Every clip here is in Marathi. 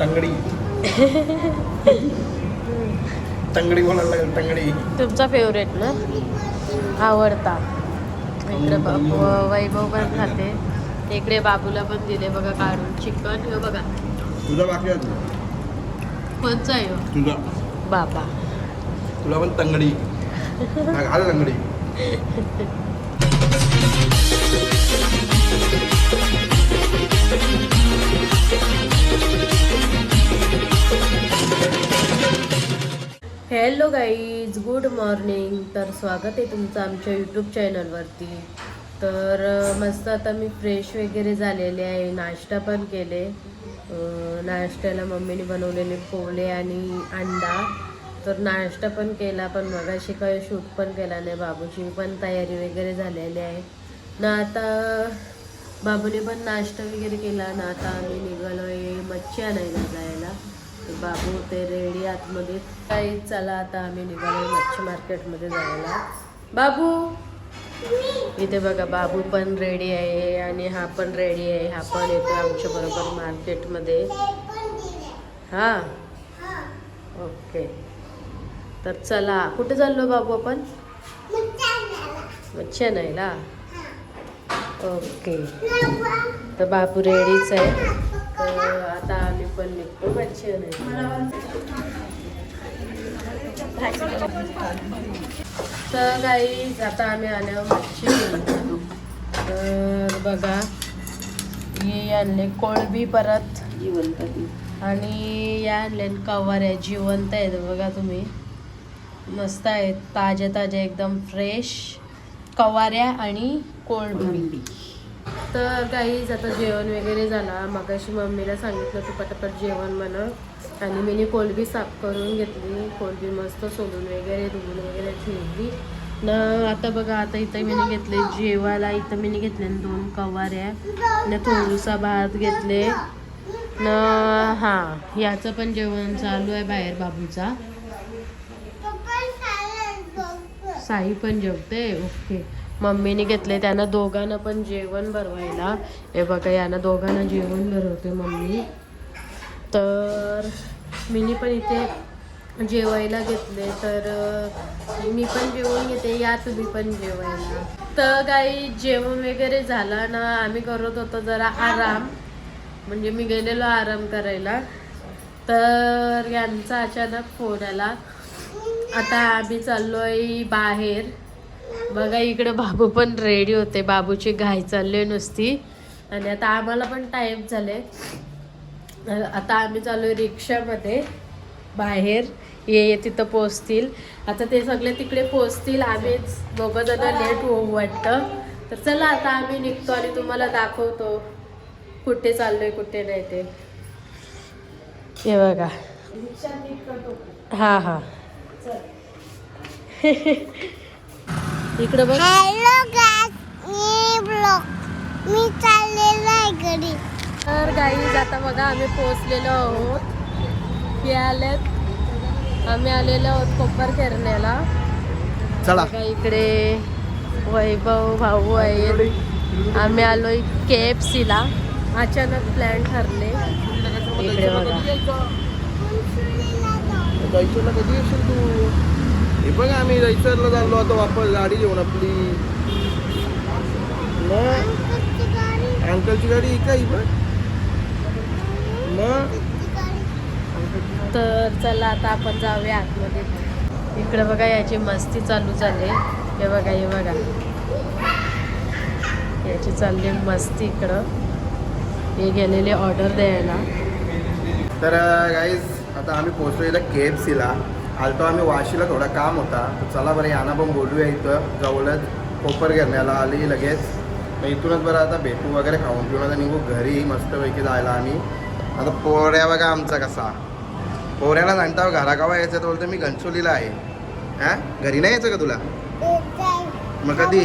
तंगडी. तंगडी बोलायला लागेल तंगडी. तुमचा फेवरेट ना? आवडता. इकडे बाबू वैभव पण खाते. इकडे बाबूला पण दिले बघा काढून. चिकन हे बघा. तुझा बाकी आहे कोणचा आहे हो? तुझा. बाबा. तुला पण तंगडी. घाल तंगडी. Hello guys good morning. तर स्वागत आहे तुमचं आमच्या यूट्यूब चॅनलवरती. तर मस्त आता मी फ्रेश वगैरे झालेले आहे. नाश्ता पण केले. नाश्त्याला मम्मीने बनवलेले पोळे आणि अंडा. तर नाश्ता पण केला पण मगाशी काही शूट पण केला नाही. बाबूची पण तयारी वगैरे झालेली आहे. ना आता बाबूने पण नाश्ता वगैरे केला. ना आता आम्ही निघालो आहे मच्छी आणायला जायला. बाबू ते रेडी आतमध्ये. काही चला आता आम्ही निघालो मच्छी मार्केटमध्ये जायला. बाबू! इथे बघा बाबू पण रेडी आहे आणि हा पण रेडी आहे. हा पण येतो आमच्या बरोबर मार्केटमध्ये. हा? ओके. तर चला कुठे चाललो बाबू आपण? मच्छी आणायला ओके. तर बाबू रेडीच आहे. तर आता आम्ही पण निघतो. मच्छी तर काही आता आम्ही आल्यावर मच्छी तर बघा हे आणले कोळंबी परत. जिवंत आणि या आणले कवाऱ्या जिवंत आहेत बघा तुम्ही. मस्त आहेत. ताज्या ताज्या एकदम फ्रेश कवाऱ्या आणि कोळबी. तर काहीच आता जेवण वगैरे झाला. मगाशी मम्मीला सांगितलं तू पटापट जेवण बनव आणि मी कोलबी साफ करून घेतली. कोलबी मस्त सोलून वगैरे धुवून वगैरे ठेवली. न आता बघा आता इथं मी घेतले जेवायला. इथं मी घेतले दोन कवाऱ्या. न थोडंसा भात घेतले. न हां याचं पण जेवण चालू आहे बाहेर बाबूचा. साई पण जेवते? ओके. मम्मीने घेतले त्यांना दोघांना पण जेवण भरवायला. हे बघा यांना दोघांना जेवण भरवते मम्मी. तर मीनी पण इथे जेवायला घेतले तर मी पण जेवण घेते या तुम्ही पण जेवायला. तर काही जेवण वगैरे झालं ना आम्ही करत होतो जरा आराम. म्हणजे मी गेलेलो आराम करायला. तर यांचा अचानक फोन आला. आता आम्ही चाललो आहे बाहेर. बघा इकडे बाबू पण रेडी होते. बाबूची घाई चालली नुसती. आणि आता आम्हाला पण टाईम झाले आता आम्ही चाललोय रिक्षामध्ये. बाहेर. ये ये तिथं पोचतील आता ते सगळे तिकडे पोचतील आम्हीच दोघं जण लेट होऊ वाटतं. तर चला आता आम्ही निघतो आणि तुम्हाला दाखवतो कुठे चाललोय कुठे नाही ते. हे बघा. हां हां. इकडं बघ. हॅलो गाइस मी ब्लॉग मी चाललेलो आहे घरी. तर गाईज आता बघा आम्ही पोहोचलेलो आहोत. हे आलेत. आम्ही आलेलो आहोत कोपर खेरण्याला. चला. बघा इकडे वैभव भाऊ आहेत. आम्ही आलोय के एफ सीला अचानक प्लॅन ठरले. इकडे बघा. कधी येशील तू? हे बघ आम्ही दहीसरला चाललो आता वापस गाडी घेऊन आपली. मग अंकलची गाडी ही काय बघ. मग तर चला आता आपण जाऊया आतमध्ये. इकडे बघा याची मस्ती चालू झाली. हे बघा हे बघा. याची चालली मस्ती इकडं. हे गेलेले ऑर्डर द्यायला. तर गाईज आता आम्ही पोहोचलो इथं के एफ सीला आलतो आम्ही वाशीला थोडा काम होता. तर चला बरं यांना पण बोलूया इथं. जवळच कोपर घेण्याला आली लगेच. मग इथूनच बरं आता भेटू वगैरे खाऊन पिऊन आता निघू घरी मस्तपैकी जायला आम्ही. आता पोऱ्या बघा आमचा कसा. पोऱ्याला सांगता घरा गावा यायचं तर बोलतो मी घनसोलीला आहे. हा? घरी नाही यायचं का तुला? मग कधी?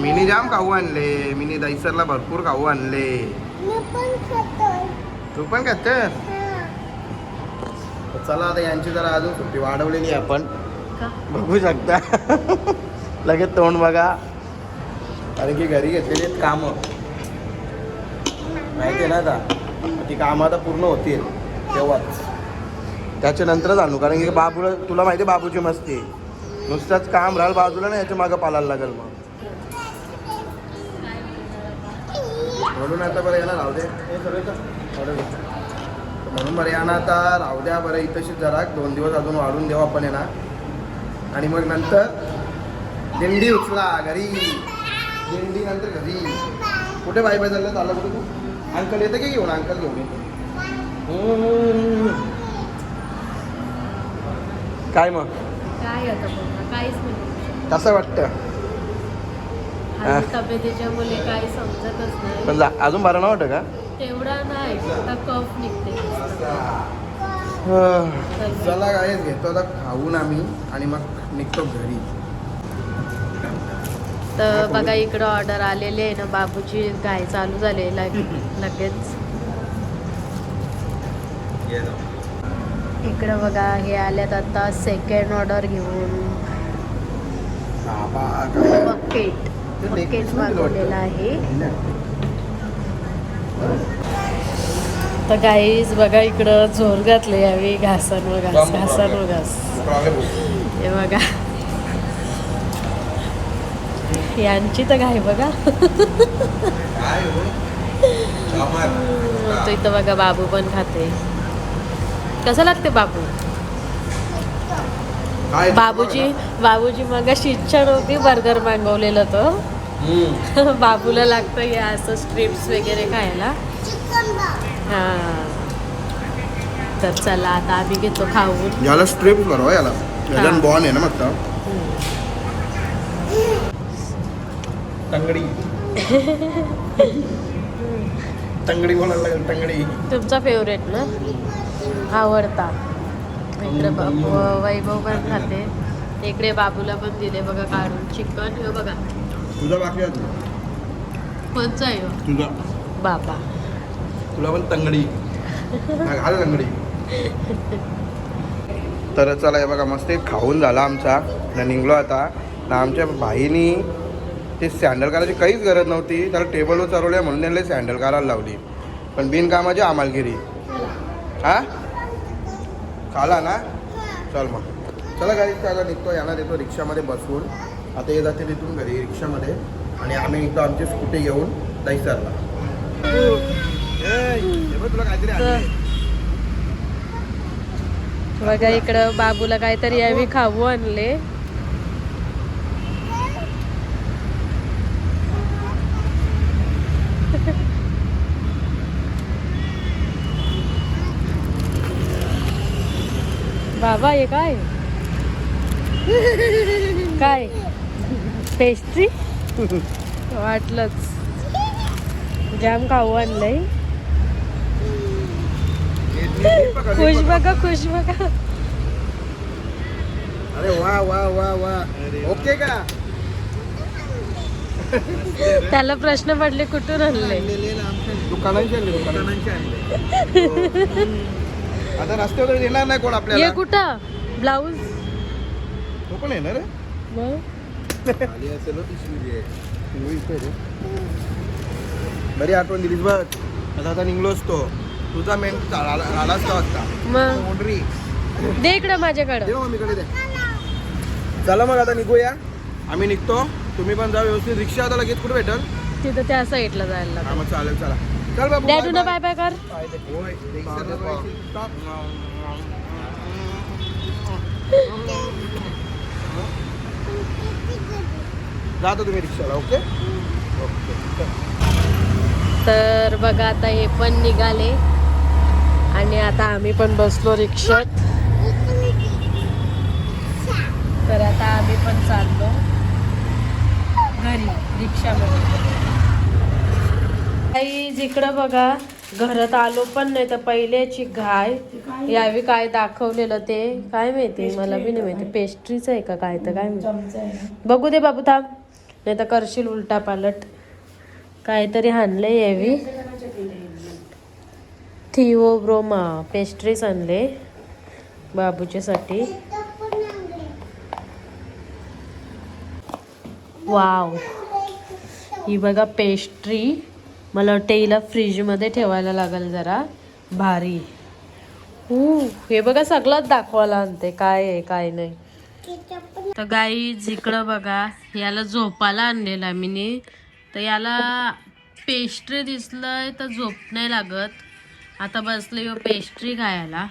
मिनी जाम खाऊ आणले. मिनी दहीसरला भरपूर खाऊ आणले. तू पण का तर चला आता यांची जरा अजून सुट्टी वाढवलेली आहे आपण. बघू शकता. लगेच तोंड बघा. कारण की घरी घेतलेली आहेत कामं. माहिती आहे ना आता? ती कामं आता पूर्ण होतील. तेव्हाच. त्याच्यानंतरच आणू कारण की बाबूला तुला माहिती आहे बाबूची मस्ती आहे. नुसतंच काम राहिलं बाजूला ना याच्या मागं पालायला लागेल मग. म्हणून आता बरं याला राहू दे. हे सगळं म्हणून बरं यानं आता राहू द्या बरं इथंशी जरा. दोन दिवस अजून वाढून देऊ आपण येणार आणि मग नंतर दिंडी उचला घरी. दिंडी नंतर घरी. कुठे बाय बाय चाललं चाललं कुठे तू? अंकल येतं की घेऊन? अंकल घेऊन येतो. काय मग? काय आता बघा काहीच नाही. कसं वाटतं? आणि तब्येतीच्यामुळे काही समजतच नाही. पण अजून बरं नाही वाटतं का? तेवढा नाही आता कफ निघते चला घेतो आता खाऊन आम्ही आणि मग निघतो घरी. तर बघा इकडं ऑर्डर आलेली आहे ना बाबूची गाय चालू झाली लग लगेच. इकडं बघा हे आल्यात आता सेकंड ऑर्डर घेऊन. बकेट. बकेट मागवलेला आहे. तर गाईज बघा इकडं झोर घातले यावेळी. घासांवर घास घासांवर घास हे बघा. यांची तर गाय बघा. तो इथं बघा बाबू पण खाते. कसं लागते बाबू? बाबूजी बाबूजी मग इच्छा नव्हती बर्गर मागवलेलं तो. बाबूला लागतं हे असं स्ट्रिप्स वगैरे खायला. हा. तर चला आता आम्ही घेतो खाऊन. याला स्ट्रिप बरोबर याला. याला हा. बॉन आहे ना मग तंगडी. तंगडी बोलायला लागेल तंगडी. तुमचा फेवरेट ना? आवडता. इकडे वैभव पण खाते. इकडे बाबूला पण दिले बघा काढून. चिकन हे बघा. तुझा बाकी आहे हो? तुझा. बाबा. तुला पण तंगडी. घाल तंगडी. तर चला हे बघा मस्त एक खाऊन झाला आमचा. न निघलो आता. ना आमच्या भाईनी ते सँडल करायची काहीच गरज नव्हती. त्याला टेबलवर चढवल्या म्हणून त्यांना सँडल करायला लावली. पण बिनकामाची आमालगिरी हा? खाला ना? चल मग. चला गाडी त्याला निघतो. यांना देतो रिक्षामध्ये बसवून आता हे जाते तिथून घरी रिक्षामध्ये आणि आम्ही निघतो आमची स्कूटी घेऊन दहीसरला. बघा इकडं बाबूला काहीतरी यावी खाऊ आणले. बाबा हे काय? काय? पेस्ट्री वाटलंच. जाम खाऊ आणलंय. खुश बघा खुश बघा. अरे वा वा वा वा. ओके का? त्याला प्रश्न पडले कुठून आणले दुकानांचे आणले दुकानांचे आणले. आता रस्त्यावर येणार नाही कोण ये आपल्याला कुठं? ब्लाऊज? तो पण येणार मग? बरी आठवण दिलीस बघ. आता आता निघलो असतो. तुझा मेन आला असतो आता दे इकडं माझ्याकडं. मम्मीकडे चला मग आता निघूया. आम्ही निघतो. तुम्ही पण जा व्यवस्थित. रिक्षा आता लगेच कुठे भेटल? तिथं त्या साईडला जायला हा मग चालेल चला. चल बाबू डॅडू ना bye बाय बाय कर. होय. जातो तुम्ही रिक्षाला ओके? ओके तर बघा आता हे पण निघाले. आणि आता आम्ही पण बसलो रिक्षात. तर आता आम्ही पण चाललो घरी रिक्षामध्ये. काही जिकडं बघा घरात आलो पण नाही तर पहिल्याची गाय यावी काय दाखवलेलं ते? काय माहिती? मला बी नाही माहिती. पेस्ट्रीच आहे का काय तर काय माहिती? बघू दे बाबू थांब. नाही तर करशील उलटा पालट. काहीतरी आणलंय यावी थिओब्रोमा पेस्ट्रीज आणले बाबूच्यासाठी. वाव. ही बघा पेस्ट्री मला वाटतं हिला फ्रीजमध्ये ठेवायला लागेल जरा. भारी. हो हे बघा सगळंच दाखवायला आणते. काय आहे काय नाही. तर गाई इकडं बघा याला झोपाला आणलेला मी तर याला पेस्ट्री दिसलंय तर झोप नाही लागत. आता बसले यो पेस्ट्री खायला.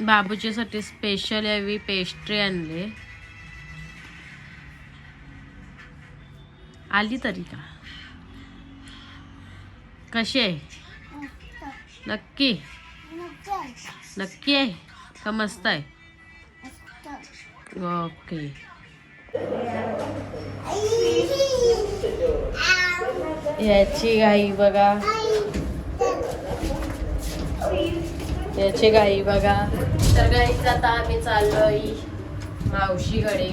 बाबूच्यासाठी स्पेशल यावी पेस्ट्री आणले. आली तरी का? कशी आहे? नक्की? नक्की आहे का? मस्त आहे. ओके याची घाई बघा याची घाई बघा तर गाईच आता आम्ही चाललोय मावशीकडे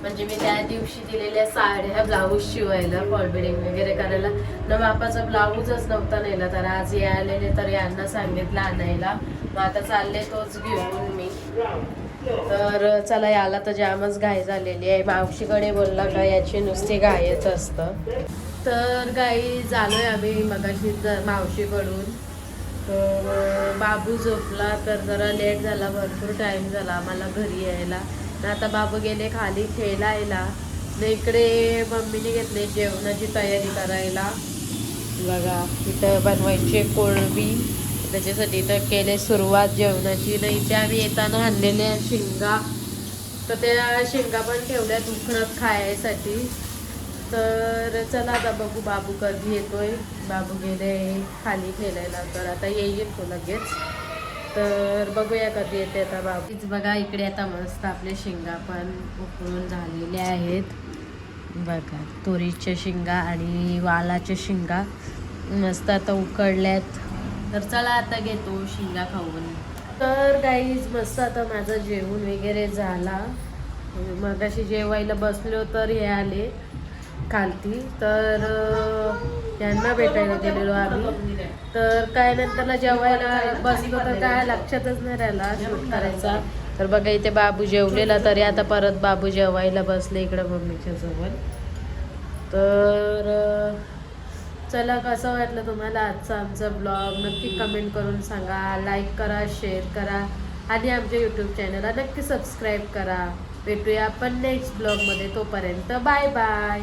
म्हणजे मी त्या दिवशी दिलेल्या साड्या ब्लाऊज शिवायला फॉलबिडिंग वगैरे करायला न बापाचा ब्लाऊजच नव्हता नेला तर आज हे आलेले तर यांना सांगितलं आणायला मग आता चालले तोच घेऊन मी तर चला याला तर जामच घाई झालेली आहे. मावशीकडे बोलला का याची नुसती घायच असतं. तर गाई झालोय आम्ही मगाशी मावशीकडून. तर बाबू झोपला तर जरा लेट झाला भरपूर टाईम झाला आम्हाला घरी यायला. तर आता बाबू गेले खाली खेळायला. न इकडे मम्मीने घेतले जेवणाची तयारी करायला. बघा इथं बनवायची कोळंबी. त्याच्यासाठी तर केले सुरुवात जेवणाची. नाही ते आम्ही येताना आणलेल्या शेंगा. तर त्या शेंगा पण ठेवल्या उखळत खायसाठी. तर चला आता बघू बाबू कधी येतोय. बाबू गेले खाली खेळायला तर आता येईल तो लगेच. तर बघूया कधी येते आता बाबू. बघा इकडे आता मस्त आपले शेंगा पण उकळून झालेले आहेत. बघा तुरीच्या शेंगा आणि वालाच्या शेंगा मस्त आता उकडल्यात तर चला आता घेतो शिंगा खाऊन. तर गाईज मस्त आता माझं जेवण वगैरे झाला. मग अशी जेवायला बसलो तर हे आले खालती. तर यांना भेटायला गेलेलो आम्ही. तर काय नंतरला जेवायला बसलो तर काय लक्षातच नाही राहिला शूट करायचा. तर बघा इथे बाबू जेवलेला. तरी आता परत बाबू जेवायला बसले इकडं मम्मीच्या जवळ. तर चला कसं वाटलं तुम्हाला आजचा आमचा ब्लॉग नक्की कमेंट करून सांगा. लाईक करा शेअर करा आणि आमच्या यूट्यूब चॅनलला नक्की सबस्क्राईब करा. भेटूया आपण नेक्स्ट ब्लॉगमध्ये तोपर्यंत बाय बाय